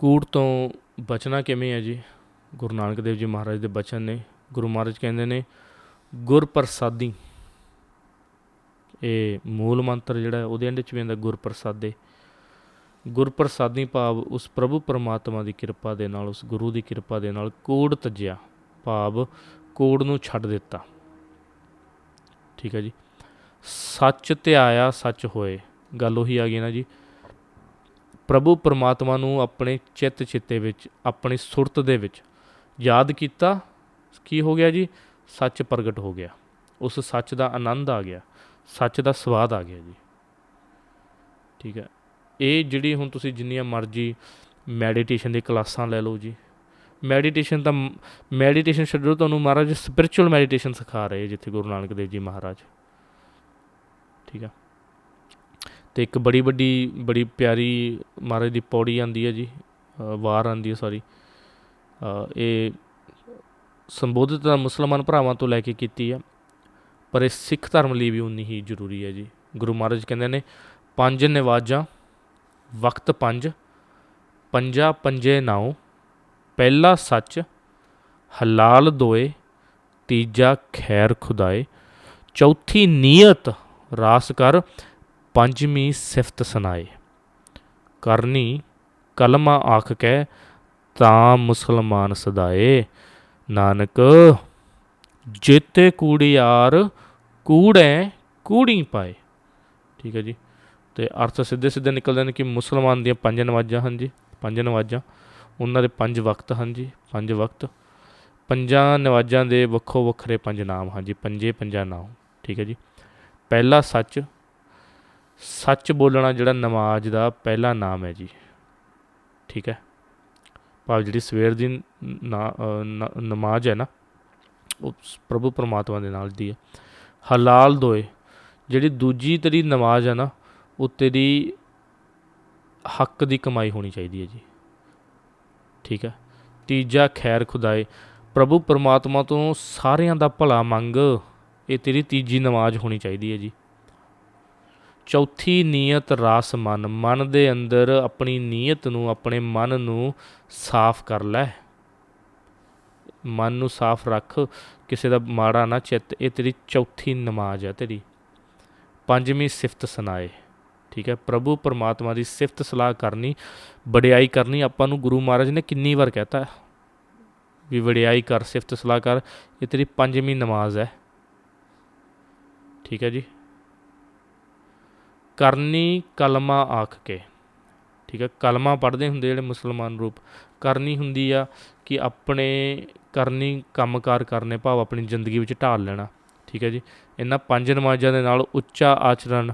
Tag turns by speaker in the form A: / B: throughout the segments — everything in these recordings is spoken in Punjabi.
A: ਕੂੜ ਤੋਂ ਬਚਣਾ ਕਿਵੇਂ ਹੈ ਜੀ? ਗੁਰੂ ਨਾਨਕ ਦੇਵ ਜੀ ਮਹਾਰਾਜ ਦੇ ਬਚਨ ਨੇ, ਗੁਰੂ ਮਹਾਰਾਜ ਕਹਿੰਦੇ ਨੇ ਗੁਰ ਪ੍ਰਸਾਦੀ ਇਹ ਮੂਲ ਮੰਤਰ ਜਿਹੜਾ ਉਹਦੇ ਅੰਦਰ ਚ ਵੀ ਆਉਂਦਾ ਗੁਰ ਪ੍ਰਸਾਦੇ ਗੁਰ ਪ੍ਰਸਾਦੀ ਭਾਵ ਉਸ ਪ੍ਰਭੂ ਪਰਮਾਤਮਾ ਦੀ ਕਿਰਪਾ ਦੇ ਨਾਲ, ਉਸ ਗੁਰੂ ਦੀ ਕਿਰਪਾ ਦੇ ਨਾਲ ਕੂੜ ਤਜਿਆ, ਭਾਵ ਕੂੜ ਨੂੰ ਛੱਡ ਦਿੱਤਾ। ਠੀਕ ਹੈ ਜੀ। ਸੱਚ ਧਿਆਇਆ ਸੱਚ ਹੋਏ। ਗੱਲ ਉਹੀ ਆ ਗਈ ਨਾ ਜੀ ਪ੍ਰਭੂ ਪਰਮਾਤਮਾ ਨੂੰ ਆਪਣੇ ਚਿੱਤ ਚਿੱਤੇ ਵਿੱਚ, ਆਪਣੀ ਸੁਰਤ ਦੇ ਵਿੱਚ ਯਾਦ ਕੀਤਾ, ਕੀ ਹੋ ਗਿਆ ਜੀ? ਸੱਚ ਪ੍ਰਗਟ ਹੋ ਗਿਆ। ਉਸ ਸੱਚ ਦਾ ਆਨੰਦ ਆ ਗਿਆ। ਸੱਚ ਦਾ ਸਵਾਦ ਆ ਗਿਆ ਜੀ। ਠੀਕ ਹੈ। ਇਹ ਜਿਹੜੀ ਹੁਣ ਤੁਸੀਂ ਜਿੰਨੀਆਂ ਮਰਜ਼ੀ ਮੈਡੀਟੇਸ਼ਨ ਦੀ ਕਲਾਸਾਂ ਲੈ ਲਓ ਜੀ। ਮੈਡੀਟੇਸ਼ਨ ਤਾਂ ਮੈਡੀਟੇਸ਼ਨ ਛੱਡੋ ਤੁਹਾਨੂੰ ਮਹਾਰਾਜ ਸਪਿਰਚੁਅਲ ਮੈਡੀਟੇਸ਼ਨ ਸਿਖਾ ਰਹੇ ਜਿੱਥੇ ਗੁਰੂ ਨਾਨਕ ਦੇਵ ਜੀ ਮਹਾਰਾਜ। ਠੀਕ ਆ ਅਤੇ ਇੱਕ ਬੜੀ ਵੱਡੀ, ਬੜੀ ਪਿਆਰੀ ਮਹਾਰਾਜ ਦੀ ਪੌੜੀ ਆਉਂਦੀ ਹੈ ਜੀ ਵਾਰ ਆਉਂਦੀ ਹੈ ਸੌਰੀ ਇਹ ਸੰਬੋਧਿਤ ਤਾਂ ਮੁਸਲਮਾਨ ਭਰਾਵਾਂ ਤੋਂ ਲੈ ਕੇ ਕੀਤੀ ਆ ਪਰ ਇਹ ਸਿੱਖ ਧਰਮ ਲਈ ਵੀ ਉਨੀ ਹੀ ਜ਼ਰੂਰੀ ਹੈ ਜੀ। ਗੁਰੂ ਮਹਾਰਾਜ ਕਹਿੰਦੇ ਨੇ, ਪੰਜ ਨਿਵਾਜਾਂ, ਵਕਤ ਪੰਜ, ਪੰਜਾ ਪੰਜੇ ਨਾਉ, ਪਹਿਲਾ ਸੱਚ, ਹਲਾਲ ਦੋਏ, ਤੀਜਾ ਖੈਰ ਖੁਦਾਏ, ਚੌਥੀ ਨੀਅਤ ਰਾਸ ਕਰ ਪੰਜਵੀਂ ਸਿਫਤ ਸੁਣਾਏ ਕਰਨੀ ਕਲਮਾ ਆਖ ਕੇ ਤਾਂ ਮੁਸਲਮਾਨ ਸਦਾਏ, ਨਾਨਕ ਜੇਤੇ ਕੂੜਿਆਰ ਕੂੜੈ ਕੂੜੀ ਪਾਏ। ਠੀਕ ਹੈ ਜੀ। ਤੇ ਅਰਥ ਸਿੱਧੇ ਸਿੱਧੇ ਨਿਕਲਦੇ ਨੇ ਕਿ ਮੁਸਲਮਾਨ ਦੀਆਂ ਪੰਜ ਨਵਾਜ਼ਾਂ ਹਨ ਜੀ, ਪੰਜ ਨਵਾਜ਼ਾਂ। ਉਹਨਾਂ ਦੇ ਪੰਜ ਵਕਤ ਹਨ ਜੀ, ਪੰਜ ਵਕਤ। ਪੰਜਾਂ ਨਵਾਜ਼ਾਂ ਦੇ ਵੱਖੋ ਵੱਖਰੇ ਪੰਜ ਨਾਮ ਹਨ ਜੀ, ਪੰਜੇ ਪੰਜਾਂ ਨਾਮ। ਠੀਕ ਹੈ ਜੀ। ਪਹਿਲਾ ਸੱਚ ਸੱਚ ਬੋਲਣਾ ਜਿਹੜਾ ਨਮਾਜ਼ ਦਾ ਪਹਿਲਾ ਨਾਮ ਹੈ ਜੀ। ਠੀਕ ਹੈ? ਭਾਵ ਜਿਹੜੀ ਸਵੇਰ ਦੀ ਨਾ- ਨਮਾਜ਼ ਹੈ ਨਾ, ਉਹ ਪ੍ਰਭੂ ਪਰਮਾਤਮਾ ਦੇ ਨਾਲ ਦੀ ਹੈ। ਹਲਾਲ ਦੋਏ, ਜਿਹੜੀ ਦੂਜੀ ਤੇਰੀ ਨਮਾਜ਼ ਹੈ ਨਾ, ਉਹ ਤੇਰੀ ਹੱਕ ਦੀ ਕਮਾਈ ਹੋਣੀ ਚਾਹੀਦੀ ਹੈ ਜੀ। ਠੀਕ ਹੈ? ਤੀਜਾ, ਖੈਰ ਖੁਦਾਏ, ਪ੍ਰਭੂ ਪਰਮਾਤਮਾ ਤੋਂ ਸਾਰਿਆਂ ਦਾ ਭਲਾ ਮੰਗ, ਇਹ ਤੇਰੀ ਤੀਜੀ ਨਮਾਜ਼ ਹੋਣੀ ਚਾਹੀਦੀ ਹੈ ਜੀ। ਚੌਥੀ ਨੀਅਤ ਰਾਸ ਮਨ। ਮਨ ਦੇ ਅੰਦਰ ਆਪਣੀ ਨੀਅਤ ਨੂੰ, ਆਪਣੇ ਮਨ ਨੂੰ ਸਾਫ਼ ਕਰ ਲੈ। ਮਨ ਨੂੰ ਸਾਫ਼ ਰੱਖ, ਕਿਸੇ ਦਾ ਮਾੜਾ ਨਾ ਚਿੱਤ, ਇਹ ਤੇਰੀ ਚੌਥੀ ਨਮਾਜ਼ ਹੈ ਤੇਰੀ। ਪੰਜਵੀਂ ਸਿਫਤ ਸੁਣਾਏ। ਠੀਕ ਹੈ, ਪ੍ਰਭੂ ਪਰਮਾਤਮਾ ਦੀ ਸਿਫਤ ਸਲਾਹ ਕਰਨੀ, ਵਡਿਆਈ ਕਰਨੀ, ਆਪਾਂ ਨੂੰ ਗੁਰੂ ਮਹਾਰਾਜ ਨੇ ਕਿੰਨੀ ਵਾਰ ਕਹਿਤਾ ਵੀ ਵਡਿਆਈ ਕਰ, ਸਿਫਤ ਸਲਾਹ ਕਰ, ਇਹ ਤੇਰੀ ਪੰਜਵੀਂ ਨਮਾਜ਼ ਹੈ। ਠੀਕ ਹੈ ਜੀ। ਕਰਨੀ ਕਲਮਾ ਆਖ ਕੇ। ਠੀਕ ਹੈ, ਕਲਮਾ ਪੜ੍ਹਦੇ ਹੁੰਦੇ ਜਿਹੜੇ ਮੁਸਲਮਾਨ ਰੂਪ। ਕਰਨੀ ਹੁੰਦੀ ਆ ਕਿ ਆਪਣੇ ਕਰਨੀ ਕੰਮਕਾਰ ਕਰਨੇ ਭਾਵ ਆਪਣੀ ਜ਼ਿੰਦਗੀ ਵਿੱਚ ਢਾਲ ਲੈਣਾ। ਠੀਕ ਹੈ ਜੀ, ਇਹਨਾਂ ਪੰਜ ਨਮਾਜ਼ਾਂ ਦੇ ਨਾਲ ਉੱਚਾ ਆਚਰਣ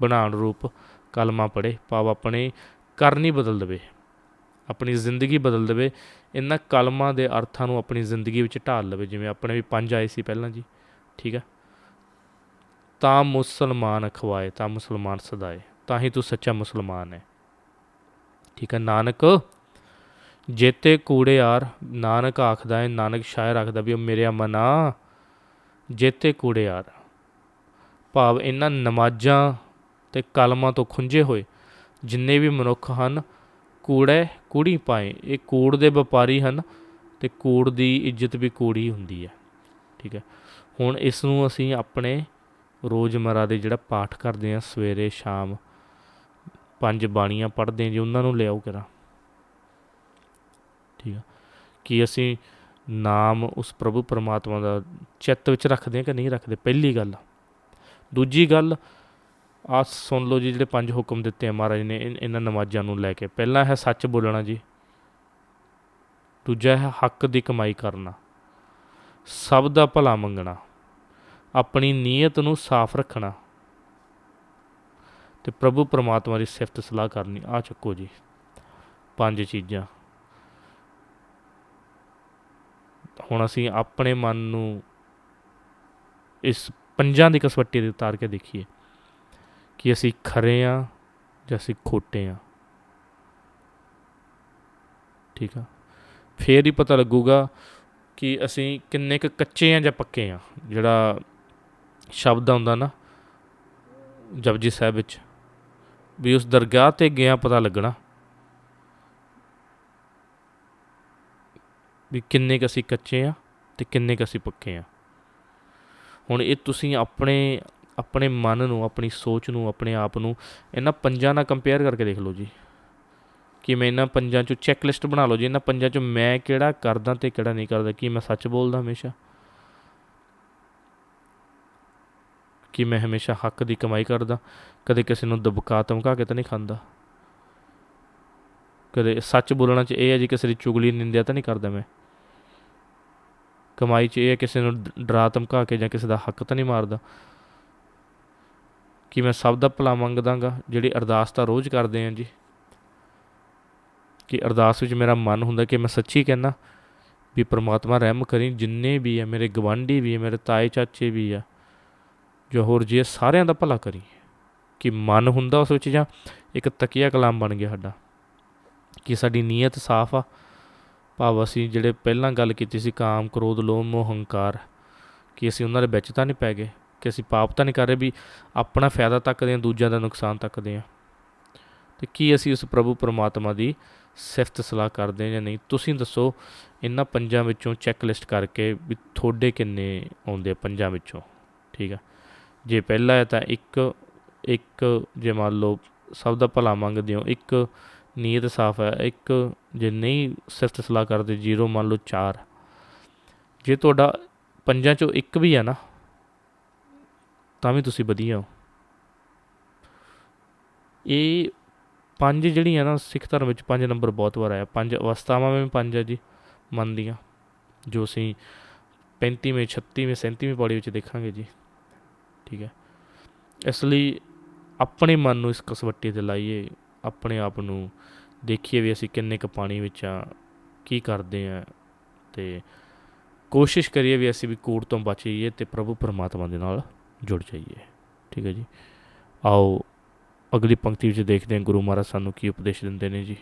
A: ਬਣਾਉਣ ਰੂਪ ਕਲਮਾ ਪੜ੍ਹੇ, ਭਾਵ ਆਪਣੇ ਕਰਨੀ ਬਦਲ ਦੇਵੇ, ਆਪਣੀ ਜ਼ਿੰਦਗੀ ਬਦਲ ਦੇਵੇ। ਇਹਨਾਂ ਕਲਮਾਂ ਦੇ ਅਰਥਾਂ ਨੂੰ ਆਪਣੀ ਜ਼ਿੰਦਗੀ ਵਿੱਚ ਢਾਲ ਲਵੇ, ਜਿਵੇਂ ਆਪਣੇ ਵੀ ਪੰਜ ਆਏ ਸੀ ਪਹਿਲਾਂ ਜੀ। ਠੀਕ ਹੈ ਤਾਂ ਮੁਸਲਮਾਨ ਅਖਵਾਏ, ਤਾਂ ਮੁਸਲਮਾਨ ਸਦਾਏ, ਤਾਂ ਹੀ ਤੂੰ ਸੱਚਾ ਮੁਸਲਮਾਨ ਹੈ। ਠੀਕ ਹੈ, ਨਾਨਕ ਜੇਤੇ ਕੂੜੇ ਕੂੜਿਆਰ ਨਾਨਕ ਆਖਦਾ ਹੈ, ਨਾਨਕ ਸ਼ਾਇਰ ਆਖਦਾ ਵੀ ਉਹ ਮੇਰੇ ਮਨਾ ਜੇਤੇ ਕੂੜੇ ਕੂੜਿਆਰ ਭਾਵ ਇਹਨਾਂ ਨਮਾਜ਼ਾਂ ਤੇ ਕਲਮਾਂ ਤੋਂ ਖੁੰਝੇ ਹੋਏ ਜਿੰਨੇ ਵੀ ਮਨੁੱਖ ਹਨ, ਕੂੜੇ, ਕੂੜੀ ਪਾਏ, ਇਹ ਕੂੜ ਦੇ ਵਪਾਰੀ ਹਨ ਤੇ ਕੂੜ ਦੀ ਇੱਜ਼ਤ ਵੀ ਕੂੜੀ ਹੁੰਦੀ ਹੈ। ਠੀਕ ਹੈ, ਹੁਣ ਇਸ ਨੂੰ ਅਸੀਂ ਆਪਣੇ ਰੋਜ਼ਮਰਾ ਦੇ ਜਿਹੜਾ ਪਾਠ ਕਰਦੇ ਆ, ਸਵੇਰੇ, ਸ਼ਾਮ, ਪੰਜ ਬਾਣੀਆਂ ਪੜ੍ਹਦੇ ਹਾਂ ਜੀ, ਉਹਨਾਂ ਨੂੰ ਲਿਆਓ ਕਰਾਂ। ਠੀਕ ਆ। ਕਿ ਅਸੀਂ ਨਾਮ ਉਸ ਪ੍ਰਭੂ ਪਰਮਾਤਮਾ ਦਾ ਚਿੱਤ ਵਿੱਚ ਰੱਖਦੇ ਹਾਂ ਕਿ ਨਹੀਂ ਰੱਖਦੇ? ਪਹਿਲੀ ਗੱਲ ਦੂਜੀ ਗੱਲ, ਆ ਸੁਣ ਲਓ ਜੀ, ਜਿਹੜੇ ਪੰਜ ਹੁਕਮ ਦਿੱਤੇ ਆ ਮਹਾਰਾਜ ਨੇ, ਇਨ- ਇਹਨਾਂ ਨਮਾਜ਼ਾਂ ਨੂੰ ਲੈ ਕੇ। ਪਹਿਲਾ ਹੈ ਸੱਚ ਬੋਲਣਾ ਜੀ। ਦੂਜਾ ਹੈ ਹੱਕ ਦੀ ਕਮਾਈ ਕਰਨਾ। ਸਭ ਦਾ ਭਲਾ ਮੰਗਣਾ। ਆਪਣੀ ਨੀਅਤ ਨੂੰ ਸਾਫ਼ ਰੱਖਣਾ। ਤੇ ਪ੍ਰਭੂ ਪਰਮਾਤਮਾ ਦੀ ਸਿਫਤ ਸਲਾਹ ਕਰਨੀ। ਆ ਚੱਕੋ ਜੀ। ਪੰਜ ਚੀਜ਼ਾਂ। ਹੁਣ ਅਸੀਂ ਆਪਣੇ ਮਨ ਨੂੰ ਇਸ ਪੰਜਾਂ ਦੀ ਕਸਵੱਟੀ ਦੇ ਉਤਾਰ ਕੇ ਦੇਖੀਏ। ਕਿ ਅਸੀਂ ਖਰੇ ਆ ਜਾਂ ਅਸੀਂ ਖੋਟੇ ਆ। ਠੀਕ ਆ? ਫੇਰ ਹੀ ਪਤਾ ਲੱਗੂਗਾ ਕਿ ਅਸੀਂ ਕਿੰਨੇ ਕੁ ਕੱਚੇ ਆ ਜਾਂ ਪੱਕੇ ਆ। ਜਿਹੜਾ ਸ਼ਬਦ ਆਉਂਦਾ ਨਾ, ਜਪਜੀ ਸਾਹਿਬ ਵਿੱਚ, ਵੀ ਉਸ ਦਰਗਾਹ ਤੇ ਗਿਆ ਪਤਾ ਲੱਗਣਾ ਵੀ ਕਿੰਨੇ ਕੁ ਅਸੀਂ ਕੱਚੇ ਆ ਤੇ ਕਿੰਨੇ ਕੁ ਅਸੀਂ ਪੱਕੇ ਆ ਹੁਣ ਇਹ ਤੁਸੀਂ ਆਪਣੇ ਆਪਣੇ ਮਨ ਨੂੰ, ਆਪਣੀ ਸੋਚ ਨੂੰ, ਆਪਣੇ ਆਪ ਨੂੰ ਇਹਨਾਂ ਪੰਜਾਂ ਨਾਲ ਕੰਪੇਅਰ ਕਰਕੇ ਦੇਖ ਲਓ ਜੀ। ਕਿ ਮੈਂ ਇਹਨਾਂ ਪੰਜਾਂ ਚੋਂ ਚੈੱਕ ਲਿਸਟ ਬਣਾ ਲਓ ਜੀ, ਇਹਨਾਂ ਪੰਜਾਂ ਚੋਂ ਮੈਂ ਕਿਹੜਾ ਕਰਦਾ ਤੇ ਕਿਹੜਾ ਨਹੀਂ ਕਰਦਾ, ਕੀ ਮੈਂ ਸੱਚ ਬੋਲਦਾ ਹਮੇਸ਼ਾ? ਕਿ ਮੈਂ ਹਮੇਸ਼ਾ ਹੱਕ ਦੀ ਕਮਾਈ ਕਰਦਾ, ਕਦੇ ਕਿਸੇ ਨੂੰ ਦਬਕਾ ਧਮਕਾ ਕੇ ਤਾਂ ਨਹੀਂ ਖਾਂਦਾ। ਕਦੇ ਸੱਚ ਬੋਲਣਾ ਚ ਇਹ ਹੈ ਜੀ ਕਿਸੇ ਦੀ ਚੁਗਲੀ, ਨਿੰਦਿਆ ਤਾਂ ਨਹੀਂ ਕਰਦਾ ਮੈਂ। ਕਮਾਈ ਚ ਇਹ ਹੈ ਕਿਸੇ ਨੂੰ ਡਰਾ ਧਮਕਾ ਕੇ ਜਾਂ ਕਿਸੇ ਦਾ ਹੱਕ ਤਾਂ ਨਹੀਂ ਮਾਰਦਾ। ਕਿ ਮੈਂ ਸਭ ਦਾ ਭਲਾ ਮੰਗਦਾਗਾ ਜਿਹੜੀ ਅਰਦਾਸ ਤਾਂ ਰੋਜ਼ ਕਰਦੇ ਆਂ ਜੀ। ਕਿ ਅਰਦਾਸ ਵਿੱਚ ਮੇਰਾ ਮਨ ਹੁੰਦਾ ਕਿ ਮੈਂ ਸੱਚੀ ਕਹਿਣਾ ਵੀ ਪ੍ਰਮਾਤਮਾ ਰਹਿਮ ਕਰੀ, ਜਿੰਨੇ ਵੀ ਆ ਮੇਰੇ ਗਵਾਂਢੀ ਵੀ ਆ ਮੇਰੇ ਤਾਏ ਚਾਚੇ ਵੀ ਆ ਜੋ ਹੋਰ ਜੀ ਸਾਰਿਆਂ ਦਾ ਭਲਾ ਕਰੀ ਕਿ ਮਨ ਹੁੰਦਾ ਉਸ ਵਿੱਚ ਜਾਂ ਇੱਕ ਤਕੀਆ ਕਲਾਮ ਬਣ ਗਿਆ ਸਾਡਾ। ਕਿ ਸਾਡੀ ਨੀਅਤ ਸਾਫ਼ ਆ। ਭਾਵ ਅਸੀਂ ਜਿਹੜੇ ਪਹਿਲਾਂ ਗੱਲ ਕੀਤੀ ਸੀ, ਕਾਮ, ਕ੍ਰੋਧ, ਲੋਭ, ਮੋਹ, ਹੰਕਾਰ, ਕਿ ਅਸੀਂ ਉਹਨਾਂ ਦੇ ਵਿੱਚ ਤਾਂ ਨਹੀਂ ਪੈ ਗਏ। ਕਿ ਅਸੀਂ ਪਾਪ ਤਾਂ ਨਹੀਂ ਕਰ ਰਹੇ ਵੀ ਆਪਣਾ ਫਾਇਦਾ ਤੱਕਦੇ ਹਾਂ, ਦੂਜਿਆਂ ਦਾ ਨੁਕਸਾਨ ਤੱਕਦੇ ਹਾਂ। ਤੇ ਕੀ ਅਸੀਂ ਉਸ ਪ੍ਰਭੂ ਪਰਮਾਤਮਾ ਦੀ ਸਿਫਤ ਸਲਾਹ ਕਰਦੇ ਹਾਂ ਜਾਂ ਨਹੀਂ? ਤੁਸੀਂ ਦੱਸੋ, ਇਹਨਾਂ ਪੰਜਾਂ ਵਿੱਚੋਂ ਚੈੱਕ ਲਿਸਟ ਕਰਕੇ ਵੀ ਤੁਹਾਡੇ ਕਿੰਨੇ ਆਉਂਦੇ ਆ ਪੰਜਾਂ ਵਿੱਚੋਂ? ਠੀਕ ਆ। ਜੇ ਪਹਿਲਾ ਹੈ ਤਾਂ ਇੱਕ ਇੱਕ ਜੇ ਮੰਨ ਲਓ ਸਭ ਦਾ ਭਲਾ ਮੰਗਦੇ ਹੋ, ਇੱਕ ਨੀਅਤ ਸਾਫ਼ ਹੈ, ਇੱਕ ਜੇ ਨਹੀਂ ਸਿਫਤ ਸਲਾਹ ਕਰਦੇ, ਜ਼ੀਰੋ ਮੰਨ ਲਓ ਚਾਰ। ਜੇ ਤੁਹਾਡਾ ਪੰਜਾਂ ਚੋਂ ਇੱਕ ਵੀ ਹੈ ਨਾ, ਤਾਂ ਵੀ ਤੁਸੀਂ ਵਧੀਆ ਹੋ। ਇਹ ਪੰਜ ਜਿਹੜੀਆਂ ਨਾ, ਸਿੱਖ ਧਰਮ ਵਿੱਚ ਪੰਜ ਨੰਬਰ ਬਹੁਤ ਵਾਰ ਆਇਆ। ਪੰਜ ਅਵਸਥਾਵਾਂ ਵਿੱਚ ਪੰਜ ਹੈ ਜੀ ਮਨ ਦੀਆਂ ਜੋ ਅਸੀਂ 35ਵੇਂ 36ਵੇਂ 37ਵੇਂ ਪੌੜੀ ਵਿੱਚ ਦੇਖਾਂਗੇ ਜੀ। ਠੀਕ ਹੈ। ਇਸ ਲਈ ਆਪਣੇ ਮਨ ਨੂੰ ਇਸ ਕਸਵੱਟੀ ਤੇ ਲਾਈਏ, ਆਪਣੇ ਆਪ ਨੂੰ ਦੇਖੀਏ ਵੀ ਅਸੀਂ ਕਿੰਨੇ ਕੁ ਪਾਣੀ ਵਿੱਚ ਆ, ਕੀ ਕਰਦੇ ਆ ਤੇ ਕੋਸ਼ਿਸ਼ ਕਰੀਏ ਵੀ ਅਸੀਂ ਵੀ ਕੂੜ ਤੋਂ ਬਚੀਏ ਤੇ ਪ੍ਰਭੂ ਪਰਮਾਤਮਾ ਦੇ ਨਾਲ ਜੁੜ ਜਾਈਏ। ਠੀਕ ਹੈ ਜੀ। ਆਓ ਅਗਲੀ ਪੰਕਤੀ ਵਿੱਚ ਦੇਖਦੇ ਹਾਂ, ਗੁਰੂ ਮਹਾਰਾਜ ਸਾਨੂੰ ਕੀ ਉਪਦੇਸ਼ ਦਿੰਦੇ ਨੇ ਜੀ।